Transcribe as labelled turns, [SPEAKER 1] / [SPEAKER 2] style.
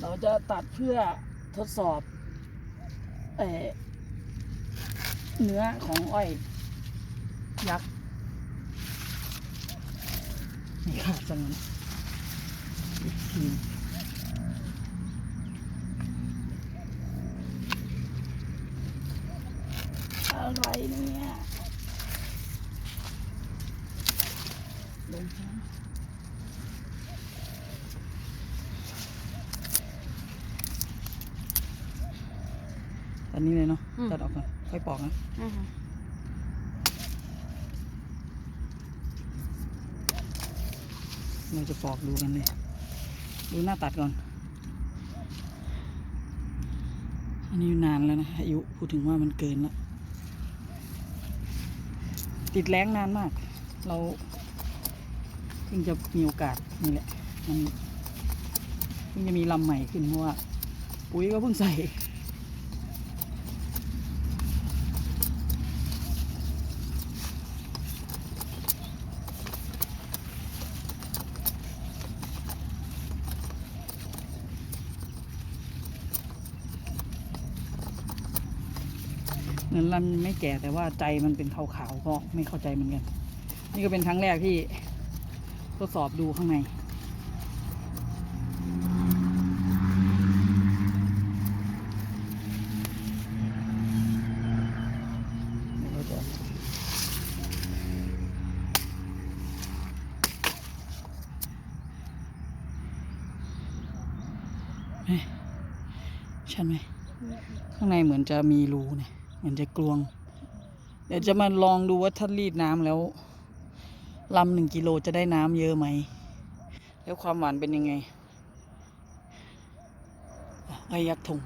[SPEAKER 1] เราจะตัดเพื่อทดสอบเอเนื้อของอ้อยยักษ์นี่ค่ะจังนั้นอีกทีอะไรเนี่ยลงช้า อันนี้เลยเนาะ
[SPEAKER 2] อืม
[SPEAKER 1] ตัดออกก่อนค่อยปอกนะ
[SPEAKER 2] อือฮึ
[SPEAKER 1] เราจะปอกดูกันเลย ดูหน้าตัดก่อน อันนี้นานแล้วนะอายุพูดถึงว่ามันเกินแล้วติดแรงนานมาก เราเพิ่งจะมีโอกาสนี่แหละมันเพิ่งจะมีลำใหม่ขึ้นเพราะว่าปุ๋ยก็เพิ่งใส่ มือนลำยังไม่แก่แต่ว่าใจมันเป็นขาวๆก็ไม่เข้าใจเหมือนกัน นี่ก็เป็นครั้งแรกที่ทดสอบดูข้างในเดี๋ยวเราจะเฮ้ยชันไหม ข้างในเหมือนจะมีรูเนี่ย เหมือนจะกลวง เดี๋ยวจะมาลองดูว่าถ้ารีดน้ำแล้วลำหนึ่งกิโลจะได้น้ำเยอะไหม แล้วความหวานเป็นยังไงอะไอยักษ์ทง